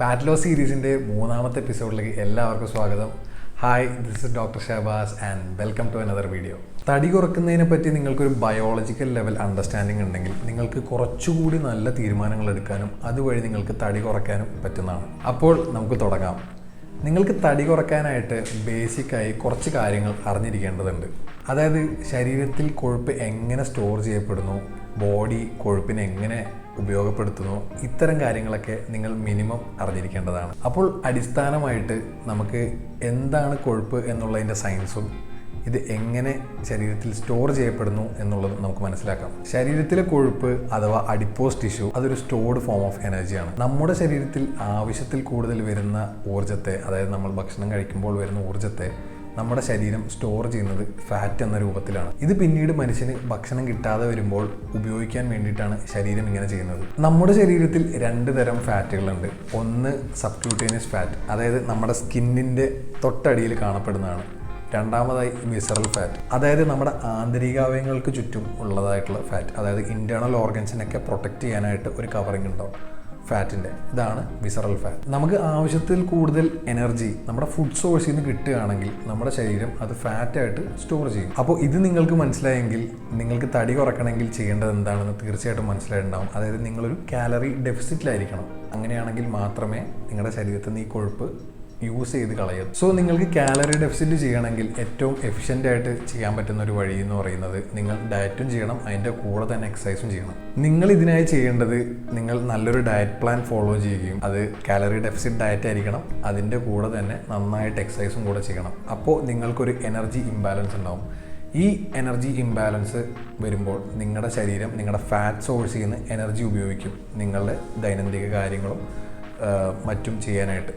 Fat loss സീരീസിന്റെ മൂന്നാമത്തെ എപ്പിസോഡിലേക്ക് എല്ലാവർക്കും സ്വാഗതം. Hi this is doctor Shahbaz and welcome to another video തടി കുറക്കുന്നതിനെ പറ്റി നിങ്ങൾക്കൊരു ബയോളജിക്കൽ ലെവൽ അണ്ടർസ്റ്റാൻഡിംഗ് ഉണ്ടെങ്കിൽ നിങ്ങൾക്ക് കുറച്ചുകൂടി നല്ല തീരുമാനങ്ങൾ എടുക്കാനും അതുവഴി നിങ്ങൾക്ക് തടി കുറയ്ക്കാനും പറ്റുന്നതാണ്. അപ്പോൾ നമുക്ക് തുടങ്ങാം. നിങ്ങൾക്ക് തടി കുറയ്ക്കാനായിട്ട് ബേസിക്കായി കുറച്ച് കാര്യങ്ങൾ അറിഞ്ഞിരിക്കേണ്ടതുണ്ട്. അതായത് ശരീരത്തിൽ കൊഴുപ്പ് എങ്ങനെ സ്റ്റോർ ചെയ്യപ്പെടുന്നു ബോഡി കൊഴുപ്പിനെ എങ്ങനെ ഉപയോഗപ്പെടുത്തുന്നു ഇത്തരം കാര്യങ്ങളൊക്കെ നിങ്ങൾ മിനിമം അറിഞ്ഞിരിക്കേണ്ടതാണ്. അപ്പോൾ അടിസ്ഥാനമായിട്ട് നമുക്ക് എന്താണ് കൊഴുപ്പ് എന്നുള്ളതിന്റെ സയൻസും ഇത് എങ്ങനെ ശരീരത്തിൽ സ്റ്റോർ ചെയ്യപ്പെടുന്നു എന്നുള്ളത് നമുക്ക് മനസ്സിലാക്കാം. ശരീരത്തിലെ കൊഴുപ്പ് അഥവാ അഡിപ്പോസ് ടിഷ്യൂ അതൊരു സ്റ്റോർഡ് ഫോം ഓഫ് എനർജിയാണ്. നമ്മുടെ ശരീരത്തിൽ ആവശ്യത്തിൽ കൂടുതൽ വരുന്ന ഊർജത്തെ അതായത് നമ്മൾ ഭക്ഷണം കഴിക്കുമ്പോൾ വരുന്ന ഊർജത്തെ നമ്മുടെ ശരീരം സ്റ്റോർ ചെയ്യുന്നത് ഫാറ്റ് എന്ന രൂപത്തിലാണ്. ഇത് പിന്നീട് മനുഷ്യന് ഭക്ഷണം കിട്ടാതെ വരുമ്പോൾ ഉപയോഗിക്കാൻ വേണ്ടിയിട്ടാണ് ശരീരം ഇങ്ങനെ ചെയ്യുന്നത്. നമ്മുടെ ശരീരത്തിൽ രണ്ട് തരം ഫാറ്റുകളുണ്ട് ഒന്ന് സബ്ക്യൂട്ടേനിയസ് ഫാറ്റ് അതായത് നമ്മുടെ സ്കിന്നിന്റെ തൊട്ടടിയിൽ കാണപ്പെടുന്നതാണ്. രണ്ടാമതായി വിസറൽ ഫാറ്റ് അതായത് നമ്മുടെ ആന്തരികാവയങ്ങൾക്ക് ചുറ്റും ഉള്ളതായിട്ടുള്ള ഫാറ്റ് അതായത് ഇന്റേർണൽ ഓർഗൻസിനൊക്കെ പ്രൊട്ടക്റ്റ് ചെയ്യാനായിട്ട് ഒരു കവറിങ് ഉണ്ടാവും. ഫാറ്റിന്റെ ഇതാണ് വിസറൽ ഫാറ്റ് നമുക്ക് ആവശ്യത്തിൽ കൂടുതൽ എനർജി നമ്മുടെ ഫുഡ് സോഴ്സിൽ നിന്ന് കിട്ടുകയാണെങ്കിൽ നമ്മുടെ ശരീരം അത് ഫാറ്റായിട്ട് സ്റ്റോർ ചെയ്യും. അപ്പോൾ ഇത് നിങ്ങൾക്ക് മനസ്സിലായെങ്കിൽ നിങ്ങൾക്ക് തടി കുറക്കണമെങ്കിൽ ചെയ്യേണ്ടത് എന്താണെന്ന് തീർച്ചയായിട്ടും മനസ്സിലായിട്ടുണ്ടാവും. അതായത് നിങ്ങളൊരു കാലറി ഡെഫിസിറ്റിലായിരിക്കണം അങ്ങനെയാണെങ്കിൽ മാത്രമേ നിങ്ങളുടെ ശരീരത്തിൽ നിന്ന് ഈ കൊഴുപ്പ് യൂസ് ചെയ്ത് കളയും. സോ നിങ്ങൾക്ക് കാലറി ഡെഫിസിറ്റ് ചെയ്യണമെങ്കിൽ ഏറ്റവും എഫിഷ്യന്റ് ആയിട്ട് ചെയ്യാൻ പറ്റുന്ന ഒരു വഴി എന്ന് പറയുന്നത് നിങ്ങൾ ഡയറ്റും ചെയ്യണം അതിന്റെ കൂടെ തന്നെ എക്സസൈസും ചെയ്യണം. നിങ്ങൾ ഇതിനായി ചെയ്യേണ്ടത് നിങ്ങൾ നല്ലൊരു ഡയറ്റ് പ്ലാൻ ഫോളോ ചെയ്യുകയും അത് കാലറി ഡെഫിസിറ്റ് ഡയറ്റ് ആയിരിക്കണം അതിന്റെ കൂടെ തന്നെ നന്നായിട്ട് എക്സസൈസും കൂടെ ചെയ്യണം. അപ്പോൾ നിങ്ങൾക്കൊരു എനർജി ഇംബാലൻസ് ഉണ്ടാവും. ഈ എനർജി ഇംബാലൻസ് വരുമ്പോൾ നിങ്ങളുടെ ശരീരം നിങ്ങളുടെ ഫാറ്റ് സോഴ്സിൽ നിന്ന് എനർജി ഉപയോഗിക്കും നിങ്ങളുടെ ദൈനംദിന കാര്യങ്ങളും മറ്റും ചെയ്യാനായിട്ട്.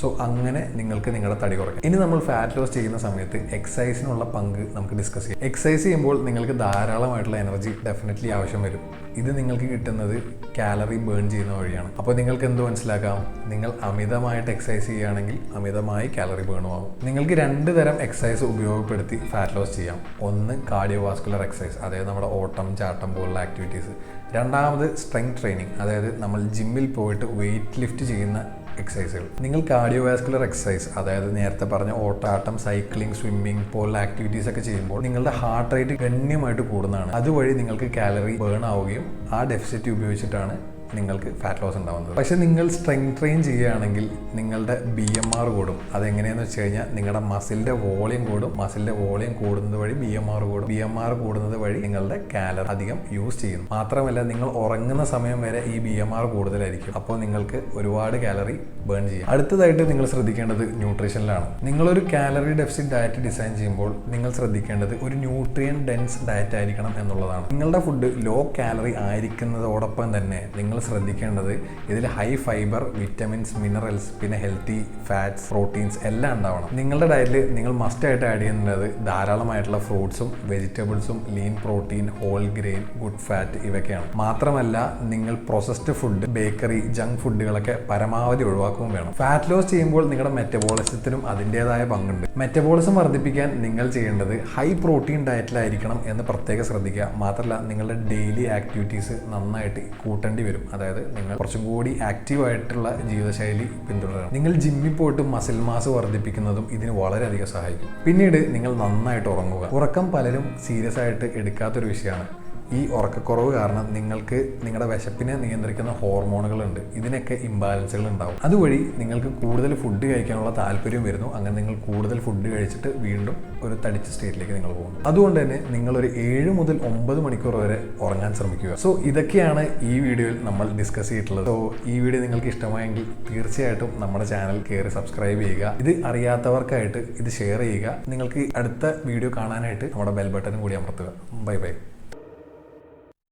സോ അങ്ങനെ നിങ്ങൾക്ക് നിങ്ങളുടെ തടി കുറയ്ക്കാം. ഇനി നമ്മൾ ഫാറ്റ് ലോസ് ചെയ്യുന്ന സമയത്ത് എക്സസൈസിനുള്ള പങ്ക് നമുക്ക് ഡിസ്കസ് ചെയ്യാം. എക്സസൈസ് ചെയ്യുമ്പോൾ നിങ്ങൾക്ക് ധാരാളമായിട്ടുള്ള എനർജി ഡെഫിനറ്റ്ലി ആവശ്യം വരും. ഇത് നിങ്ങൾക്ക് കിട്ടുന്നത് കാലറി ബേൺ ചെയ്യുന്ന വഴിയാണ്. അപ്പോൾ നിങ്ങൾക്ക് എന്ത് മനസ്സിലാക്കാം? നിങ്ങൾ അമിതമായിട്ട് എക്സസൈസ് ചെയ്യുകയാണെങ്കിൽ അമിതമായി കാലറി ബേണും ആവും. നിങ്ങൾക്ക് രണ്ട് തരം എക്സസൈസ് ഉപയോഗപ്പെടുത്തി ഫാറ്റ് ലോസ് ചെയ്യാം. ഒന്ന് കാർഡിയോ വാസ്കുലർ എക്സസൈസ് അതായത് നമ്മുടെ ഓട്ടം ചാട്ടം പോലുള്ള ആക്ടിവിറ്റീസ് രണ്ടാമത് സ്ട്രെങ്ത് ട്രെയിനിങ് അതായത് നമ്മൾ ജിമ്മിൽ പോയിട്ട് വെയിറ്റ് ലിഫ്റ്റ് ചെയ്യുന്ന എക്സസൈസുകൾ നിങ്ങൾ കാർഡിയോവാസ്കുലർ എക്സസൈസ് അതായത് നേരത്തെ പറഞ്ഞ ഓട്ടാട്ടം സൈക്ലിംഗ് സ്വിമ്മിംഗ് പോലുള്ള ആക്ടിവിറ്റീസ് ഒക്കെ ചെയ്യുമ്പോൾ നിങ്ങളുടെ ഹാർട്ട് റേറ്റ് ഗണ്യമായിട്ട് കൂടുന്നതാണ്. അതുവഴി നിങ്ങൾക്ക് കാലറി ബേൺ ആവുകയും ആ ഡെഫിസിറ്റ് ഉപയോഗിച്ചിട്ടാണ് നിങ്ങൾക്ക് ഫാറ്റ് ലോസ് ഉണ്ടാവുന്നത്. പക്ഷേ നിങ്ങൾ സ്ട്രെങ് ട്രെയിൻ ചെയ്യുകയാണെങ്കിൽ നിങ്ങളുടെ ബി എം ആർ കൂടും. അതെങ്ങനെയാണെന്ന് വെച്ച് കഴിഞ്ഞാൽ നിങ്ങളുടെ മസിലിന്റെ വോളിയം കൂടും. മസിലിന്റെ വോളിയം കൂടുന്നത് വഴി ബി എം ആർ കൂടും. ബി എം ആർ കൂടുന്നത് വഴി നിങ്ങളുടെ കാലറി അധികം യൂസ് ചെയ്യുന്നു. മാത്രമല്ല നിങ്ങൾ ഉറങ്ങുന്ന സമയം വരെ ഈ ബി എം ആർ കൂടുതലായിരിക്കും. അപ്പോൾ നിങ്ങൾക്ക് ഒരുപാട് കാലറി ബേൺ ചെയ്യും. അടുത്തതായിട്ട് നിങ്ങൾ ശ്രദ്ധിക്കേണ്ടത് ന്യൂട്രീഷനിലാണ് നിങ്ങളൊരു കാലറി ഡെഫിസിറ്റ് ഡയറ്റ് ഡിസൈൻ ചെയ്യുമ്പോൾ നിങ്ങൾ ശ്രദ്ധിക്കേണ്ടത് ഒരു ന്യൂട്രിയൻ ഡെൻസ് ഡയറ്റ് ആയിരിക്കണം എന്നുള്ളതാണ്. നിങ്ങളുടെ ഫുഡ് ലോ കാലറി ആയിരിക്കുന്നതോടൊപ്പം തന്നെ നിങ്ങൾ ശ്രദ്ധിക്കേണ്ടത് ഇതിൽ ഹൈ ഫൈബർ വിറ്റമിൻസ് മിനറൽസ് പിന്നെ ഹെൽത്തി ഫാറ്റ്സ് പ്രോട്ടീൻസ് എല്ലാം ഉണ്ടാവണം. നിങ്ങളുടെ ഡയറ്റിൽ നിങ്ങൾ മസ്റ്റ് ആയിട്ട് ആഡ് ചെയ്യുന്നത് ധാരാളമായിട്ടുള്ള ഫ്രൂട്ട്സും വെജിറ്റബിൾസും lean protein whole grain good fat ഇവയൊക്കെയാണ്. മാത്രമല്ല നിങ്ങൾ പ്രോസസ്ഡ് ഫുഡ് ബേക്കറി ജങ്ക് ഫുഡുകളൊക്കെ പരമാവധി ഒഴിവാക്കുകയും വേണം. ഫാറ്റ് ലോസ് ചെയ്യുമ്പോൾ നിങ്ങളുടെ മെറ്റബോളിസത്തിനും അതിന്റെതായ പങ്കുണ്ട്. മെറ്റബോളിസം വർദ്ധിപ്പിക്കാൻ നിങ്ങൾ ചെയ്യേണ്ടത് ഹൈ പ്രോട്ടീൻ ഡയറ്റിലായിരിക്കണം എന്ന് പ്രത്യേകം ശ്രദ്ധിക്കുക. മാത്രമല്ല നിങ്ങളുടെ ഡെയിലി ആക്ടിവിറ്റീസ് നന്നായിട്ട് കൂട്ടേണ്ടി വരും. അതായത് നിങ്ങൾ കുറച്ചും കൂടി ആക്റ്റീവ് ആയിട്ടുള്ള ജീവിതശൈലി പിന്തുടരണം. നിങ്ങൾ ജിമ്മിൽ പോയിട്ട് മസിൽ മാസ് വർദ്ധിപ്പിക്കുന്നതും ഇതിന് വളരെയധികം സഹായിക്കും. പിന്നീട് നിങ്ങൾ നന്നായിട്ട് ഉറങ്ങുക. ഉറക്കം പലരും സീരിയസ് ആയിട്ട് എടുക്കാത്തൊരു വിഷയമാണ്. ഈ ഉറക്കക്കുറവ് കാരണം നിങ്ങൾക്ക് നിങ്ങളുടെ വിശപ്പിനെ നിയന്ത്രിക്കുന്ന ഹോർമോണുകളുണ്ട്. ഇതിനൊക്കെ ഇംബാലൻസുകൾ ഉണ്ടാവും അതുവഴി നിങ്ങൾക്ക് കൂടുതൽ ഫുഡ് കഴിക്കാനുള്ള താല്പര്യം വരുന്നു. അങ്ങനെ നിങ്ങൾ കൂടുതൽ ഫുഡ് കഴിച്ചിട്ട് വീണ്ടും ഒരു തടിച്ച സ്റ്റേറ്റിലേക്ക് നിങ്ങൾ പോകുന്നു. അതുകൊണ്ട് തന്നെ നിങ്ങൾ ഒരു ഏഴ് മുതൽ ഒമ്പത് മണിക്കൂർ വരെ ഉറങ്ങാൻ ശ്രമിക്കുക. സോ ഇതൊക്കെയാണ് ഈ വീഡിയോയിൽ നമ്മൾ ഡിസ്കസ് ചെയ്തിട്ടുള്ളത്. സോ ഈ വീഡിയോ നിങ്ങൾക്ക് ഇഷ്ടമായെങ്കിൽ തീർച്ചയായിട്ടും നമ്മുടെ ചാനൽ കയറി സബ്സ്ക്രൈബ് ചെയ്യുക. ഇത് അറിയാത്തവർക്കായിട്ട് ഇത് ഷെയർ ചെയ്യുക. നിങ്ങൾക്ക് അടുത്ത വീഡിയോ കാണാനായിട്ട് നമ്മുടെ ബെൽ ബട്ടൺ കൂടി അമർത്തുക. Bye bye